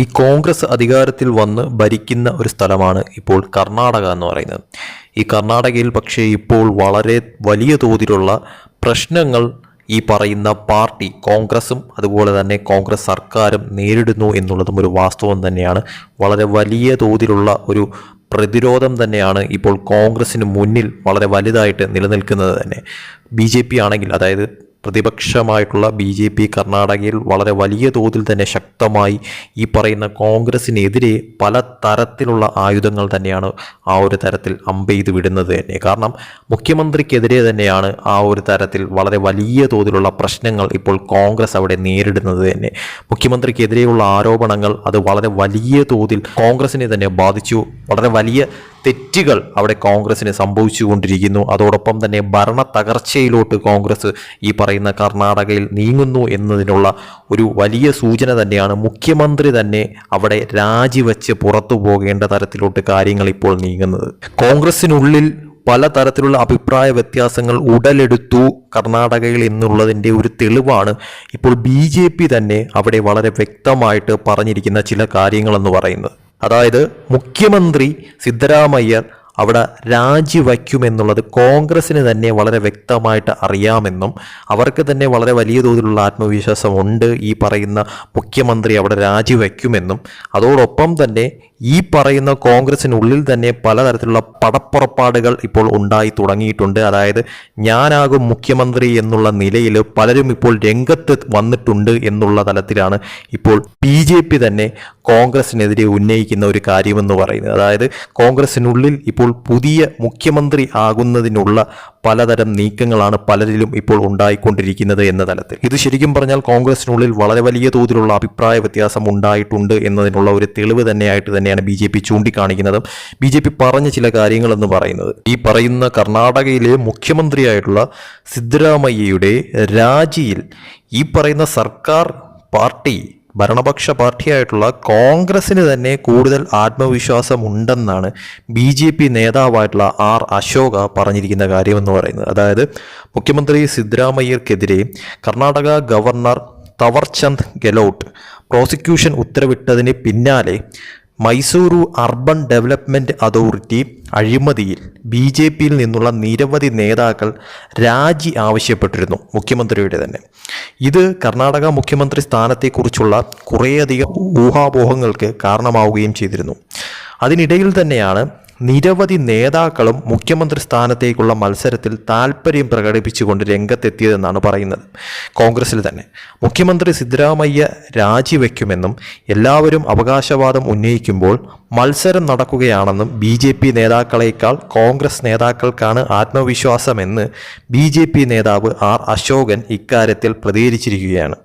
ഈ കോൺഗ്രസ് അധികാരത്തിൽ വന്ന് ഭരിക്കുന്ന ഒരു സ്ഥലമാണ് ഇപ്പോൾ കർണാടക എന്ന് പറയുന്നത്. ഈ കർണാടകയിൽ പക്ഷേ ഇപ്പോൾ വളരെ വലിയ തോതിലുള്ള പ്രശ്നങ്ങൾ ഈ പറയുന്ന പാർട്ടി കോൺഗ്രസും അതുപോലെ തന്നെ കോൺഗ്രസ് സർക്കാരും നേരിടുന്നു എന്നുള്ളതും ഒരു വാസ്തവം തന്നെയാണ്. വളരെ വലിയ തോതിലുള്ള ഒരു പ്രതിരോധം തന്നെയാണ് ഇപ്പോൾ കോൺഗ്രസ്സിന് മുന്നിൽ വളരെ വലുതായിട്ട് നിലനിൽക്കുന്നത് തന്നെ. ബി ആണെങ്കിൽ അതായത് പ്രതിപക്ഷമായിട്ടുള്ള ബി ജെ പി കർണാടകയിൽ വളരെ വലിയ തോതിൽ തന്നെ ശക്തമായി ഈ പറയുന്ന കോൺഗ്രസിനെതിരെ പല തരത്തിലുള്ള ആയുധങ്ങൾ തന്നെയാണ് ആ ഒരു തരത്തിൽ അമ്പെയ്ത് വിടുന്നത് തന്നെ. കാരണം മുഖ്യമന്ത്രിക്കെതിരെ തന്നെയാണ് ആ ഒരു തരത്തിൽ വളരെ വലിയ തോതിലുള്ള പ്രശ്നങ്ങൾ ഇപ്പോൾ കോൺഗ്രസ് അവിടെ നേരിടുന്നത് തന്നെ. മുഖ്യമന്ത്രിക്കെതിരെയുള്ള ആരോപണങ്ങൾ അത് വളരെ വലിയ തോതിൽ കോൺഗ്രസിനെ തന്നെ ബാധിച്ചു. വളരെ വലിയ തെറ്റുകൾ അവിടെ കോൺഗ്രസിന് സംഭവിച്ചുകൊണ്ടിരിക്കുന്നു. അതോടൊപ്പം തന്നെ ഭരണ തകർച്ചയിലോട്ട് കോൺഗ്രസ് ഈ പറയുന്ന കർണാടകയിൽ നീങ്ങുന്നു എന്നതിനുള്ള ഒരു വലിയ സൂചന തന്നെയാണ്. മുഖ്യമന്ത്രി തന്നെ അവിടെ രാജിവെച്ച് പുറത്തു പോകേണ്ട തരത്തിലോട്ട് കാര്യങ്ങൾ ഇപ്പോൾ നീങ്ങുന്നത്. കോൺഗ്രസിനുള്ളിൽ പലതരത്തിലുള്ള അഭിപ്രായ വ്യത്യാസങ്ങൾ ഉടലെടുത്തു കർണാടകയിൽ എന്നുള്ളതിന്റെ ഒരു തെളിവാണ് ഇപ്പോൾ ബി തന്നെ അവിടെ വളരെ വ്യക്തമായിട്ട് പറഞ്ഞിരിക്കുന്ന ചില കാര്യങ്ങളെന്ന് പറയുന്നത്. അതായത് മുഖ്യമന്ത്രി സിദ്ധരാമയ്യർ അവിടെ രാജിവയ്ക്കുമെന്നുള്ളത് കോൺഗ്രസ്സിന് തന്നെ വളരെ വ്യക്തമായിട്ട് അറിയാമെന്നും അവർക്ക് തന്നെ വളരെ വലിയ തോതിലുള്ള ആത്മവിശ്വാസമുണ്ട് ഈ പറയുന്ന മുഖ്യമന്ത്രി അവിടെ രാജിവയ്ക്കുമെന്നും അതോടൊപ്പം തന്നെ ഈ പറയുന്ന കോൺഗ്രസിനുള്ളിൽ തന്നെ പലതരത്തിലുള്ള പടപ്പുറപ്പാടുകൾ ഇപ്പോൾ ഉണ്ടായി തുടങ്ങിയിട്ടുണ്ട്. അതായത് ഞാനാകും മുഖ്യമന്ത്രി എന്നുള്ള നിലയിൽ പലരും ഇപ്പോൾ രംഗത്ത് വന്നിട്ടുണ്ട് എന്നുള്ള തലത്തിലാണ് ഇപ്പോൾ ബി ജെ പി തന്നെ കോൺഗ്രസിനെതിരെ ഉന്നയിക്കുന്ന ഒരു കാര്യമെന്ന് പറയുന്നത്. അതായത് കോൺഗ്രസിനുള്ളിൽ ഇപ്പോൾ പുതിയ മുഖ്യമന്ത്രി ആകുന്നതിനുള്ള പലതരം നീക്കങ്ങളാണ് പലരിലും ഇപ്പോൾ ഉണ്ടായിക്കൊണ്ടിരിക്കുന്നത് എന്ന തലത്തിൽ. ഇത് ശരിക്കും പറഞ്ഞാൽ കോൺഗ്രസിനുള്ളിൽ വളരെ വലിയ തോതിലുള്ള അഭിപ്രായ വ്യത്യാസം ഉണ്ടായിട്ടുണ്ട് എന്നതിനുള്ള ഒരു തെളിവ് തന്നെയായിട്ട് തന്നെയാണ് ബി ജെ പി ചൂണ്ടിക്കാണിക്കുന്നതും. ബി ജെ പി പറഞ്ഞ ചില കാര്യങ്ങളെന്ന് പറയുന്നത്. ഈ പറയുന്ന കർണാടകയിലെ മുഖ്യമന്ത്രിയായിട്ടുള്ള സിദ്ധരാമയ്യയുടെ രാജിയിൽ ഈ പറയുന്ന സർക്കാർ പാർട്ടി ഭരണപക്ഷ പാർട്ടിയായിട്ടുള്ള കോൺഗ്രസിന് തന്നെ കൂടുതൽ ആത്മവിശ്വാസം ഉണ്ടെന്നാണ് ബി ജെ പി നേതാവായിട്ടുള്ള ആർ അശോക പറഞ്ഞിരിക്കുന്ന കാര്യമെന്ന് പറയുന്നത്. അതായത് മുഖ്യമന്ത്രി സിദ്ധരാമയ്യർക്കെതിരെ കർണാടക ഗവർണർ തവർചന്ദ് ഗെലോട്ട് പ്രോസിക്യൂഷൻ ഉത്തരവിട്ടതിന് പിന്നാലെ മൈസൂരു അർബൻ ഡെവലപ്മെന്റ് അതോറിറ്റി അഴിമതിയിൽ ബി ജെ പിയിൽ നിന്നുള്ള നിരവധി നേതാക്കൾ രാജി ആവശ്യപ്പെട്ടിരുന്നു മുഖ്യമന്ത്രിയുടെ തന്നെ. ഇത് കർണാടക മുഖ്യമന്ത്രി സ്ഥാനത്തെക്കുറിച്ചുള്ള കുറേയധികം ഊഹാപോഹങ്ങൾക്ക് കാരണമാവുകയും ചെയ്തിരുന്നു. അതിനിടയിൽ തന്നെയാണ് നിരവധി നേതാക്കളും മുഖ്യമന്ത്രി സ്ഥാനത്തേക്കുള്ള മത്സരത്തിൽ താൽപ്പര്യം പ്രകടിപ്പിച്ചുകൊണ്ട് രംഗത്തെത്തിയതെന്നാണ് പറയുന്നത്. കോൺഗ്രസിൽ തന്നെ. മുഖ്യമന്ത്രി സിദ്ധരാമയ്യ രാജിവെക്കുമെന്നും എല്ലാവരും അവകാശവാദം ഉന്നയിക്കുമ്പോൾ മത്സരം നടക്കുകയാണെന്നും ബി ജെ പി നേതാക്കളേക്കാൾ കോൺഗ്രസ് നേതാക്കൾക്കാണ് ആത്മവിശ്വാസമെന്ന് ബി ജെ പി നേതാവ് ആർ അശോകൻ ഇക്കാര്യത്തിൽ പ്രതികരിച്ചിരിക്കുകയാണ്.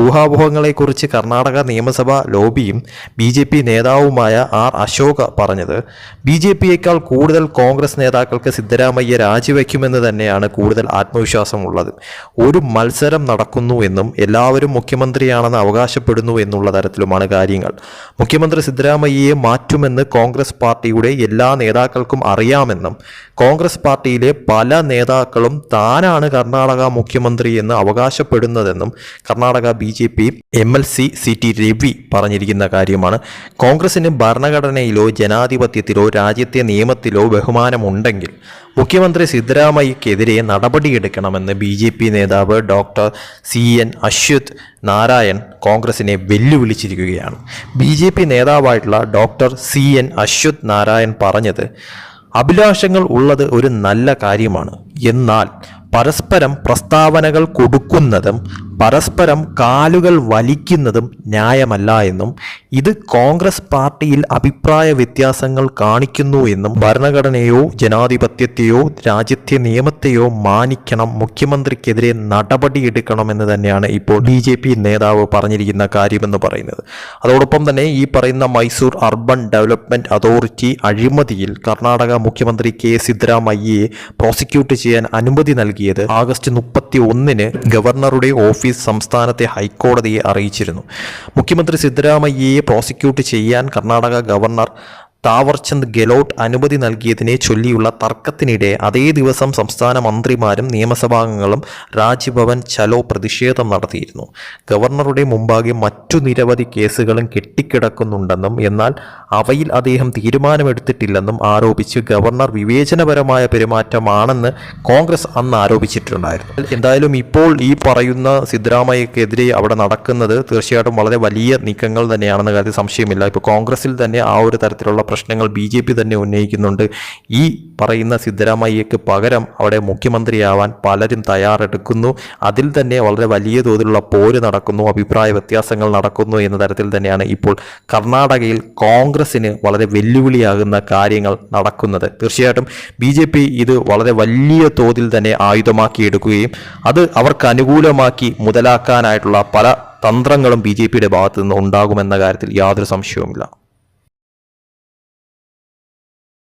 ഊഹാപോഹങ്ങളെക്കുറിച്ച് കർണാടക നിയമസഭാ ലോബിയും ബി ജെ പി നേതാവുമായ ആർ അശോക പറഞ്ഞത് ബി ജെ പിയേക്കാൾ കൂടുതൽ കോൺഗ്രസ് നേതാക്കൾക്ക് സിദ്ധരാമയ്യ രാജിവെക്കുമെന്ന് തന്നെയാണ് കൂടുതൽ ആത്മവിശ്വാസമുള്ളത്. ഒരു മത്സരം നടക്കുന്നു എന്നും എല്ലാവരും മുഖ്യമന്ത്രിയാണെന്ന് അവകാശപ്പെടുന്നു എന്നുള്ള തരത്തിലുമാണ് കാര്യങ്ങൾ. മുഖ്യമന്ത്രി സിദ്ധരാമയ്യയെ മാറ്റുമെന്ന് കോൺഗ്രസ് പാർട്ടിയുടെ എല്ലാ നേതാക്കൾക്കും അറിയാമെന്നും കോൺഗ്രസ് പാർട്ടിയിലെ പല നേതാക്കളും താനാണ് കർണാടക മുഖ്യമന്ത്രി എന്ന് അവകാശപ്പെടുന്നതെന്നും Karnataka B J P M L C C T Ravi പറഞ്ഞിരിക്കുന്ന കാര്യമാണ്. കോൺഗ്രസിന് ഭരണഘടനയിലോ ജനാധിപത്യത്തിലോ രാജ്യത്തെ നിയമത്തിലോ ബഹുമാനമുണ്ടെങ്കിൽ മുഖ്യമന്ത്രി സിദ്ധരാമയ്യക്കെതിരെ നടപടിയെടുക്കണമെന്ന് ബി ജെ പി നേതാവ് doctor C N Ashwath Narayan കോൺഗ്രസിനെ വെല്ലുവിളിച്ചിരിക്കുകയാണ്. B J P നേതാവായിട്ടുള്ള doctor C N Ashwath Narayan പറഞ്ഞത് അഭിലാഷങ്ങൾ ഉള്ളത് ഒരു നല്ല കാര്യമാണ്. എന്നാൽ പരസ്പരം പ്രസ്താവനകൾ കൊടുക്കുന്നതും പരസ്പരം കാലുകൾ വലിക്കുന്നതും ന്യായമല്ല എന്നും ഇത് കോൺഗ്രസ് പാർട്ടിയിൽ അഭിപ്രായ വ്യത്യാസങ്ങൾ കാണിക്കുന്നു എന്നും ഭരണഘടനയോ ജനാധിപത്യത്തെയോ രാജ്യത്തെ നിയമത്തെയോ മാനിക്കണം മുഖ്യമന്ത്രിക്കെതിരെ നടപടിയെടുക്കണമെന്ന് തന്നെയാണ് ഇപ്പോൾ ബി ജെ പി നേതാവ് പറഞ്ഞിരിക്കുന്ന കാര്യമെന്ന് പറയുന്നത്. അതോടൊപ്പം തന്നെ ഈ പറയുന്ന മൈസൂർ അർബൻ ഡെവലപ്മെന്റ് അതോറിറ്റി അഴിമതിയിൽ കർണാടക മുഖ്യമന്ത്രി കെ സിദ്ധരാമയ്യയെ പ്രോസിക്യൂട്ട് ചെയ്യാൻ അനുമതി നൽകിയത് ആഗസ്റ്റ് മുപ്പത്തി ഒന്നിന് ഗവർണറുടെ ഓഫീസ് സംസ്ഥാനത്തെ ഹൈക്കോടതിയെ അറിയിച്ചിരുന്നു. മുഖ്യമന്ത്രി സിദ്ധരാമയ്യയെ പ്രോസിക്യൂട്ട് ചെയ്യാൻ കർണാടക ഗവർണർ താവർചന്ദ് ഗെലോട്ട് അനുമതി നൽകിയതിനെ ചൊല്ലിയുള്ള തർക്കത്തിനിടെ അതേ ദിവസം സംസ്ഥാന മന്ത്രിമാരും നിയമസഭാംഗങ്ങളും രാജ്ഭവൻ ചലോ പ്രതിഷേധം നടത്തിയിരുന്നു. ഗവർണറുടെ മുമ്പാകെ മറ്റു നിരവധി കേസുകളും കെട്ടിക്കിടക്കുന്നുണ്ടെന്നും എന്നാൽ അവയിൽ അദ്ദേഹം തീരുമാനമെടുത്തിട്ടില്ലെന്നും ആരോപിച്ച് ഗവർണർ വിവേചനപരമായ പെരുമാറ്റമാണെന്ന് കോൺഗ്രസ് അന്ന് ആരോപിച്ചിട്ടുണ്ടായിരുന്നു. എന്തായാലും ഇപ്പോൾ ഈ പറയുന്ന സിദ്ധരാമയ്യക്കെതിരെ അവിടെ നടക്കുന്നത് തീർച്ചയായിട്ടും വളരെ വലിയ നീക്കങ്ങൾ തന്നെയാണെന്ന കാര്യത്തിൽ സംശയമില്ല. ഇപ്പോൾ കോൺഗ്രസിൽ തന്നെ ആ ഒരു തരത്തിലുള്ള പ്രശ്നങ്ങൾ ബി ജെ പി തന്നെ ഉന്നയിക്കുന്നുണ്ട്. ഈ പറയുന്ന സിദ്ധരാമയ്യക്ക് പകരം അവിടെ മുഖ്യമന്ത്രിയാവാൻ പലരും തയ്യാറെടുക്കുന്നു. അതിൽ തന്നെ വളരെ വലിയ തോതിലുള്ള പോര് നടക്കുന്നു അഭിപ്രായ വ്യത്യാസങ്ങൾ നടക്കുന്നു എന്ന തരത്തിൽ തന്നെയാണ് ഇപ്പോൾ കർണാടകയിൽ കോൺഗ്രസിന് വളരെ വെല്ലുവിളിയാകുന്ന കാര്യങ്ങൾ നടക്കുന്നത്. തീർച്ചയായിട്ടും ബി ജെ പി ഇത് വളരെ വലിയ തോതിൽ തന്നെ ആയുധമാക്കിയെടുക്കുകയും അത് അവർക്ക് അനുകൂലമാക്കി മുതലാക്കാനായിട്ടുള്ള പല തന്ത്രങ്ങളും ബി ജെ പിയുടെ ഭാഗത്തു നിന്ന് ഉണ്ടാകുമെന്ന കാര്യത്തിൽ യാതൊരു സംശയവുമില്ല.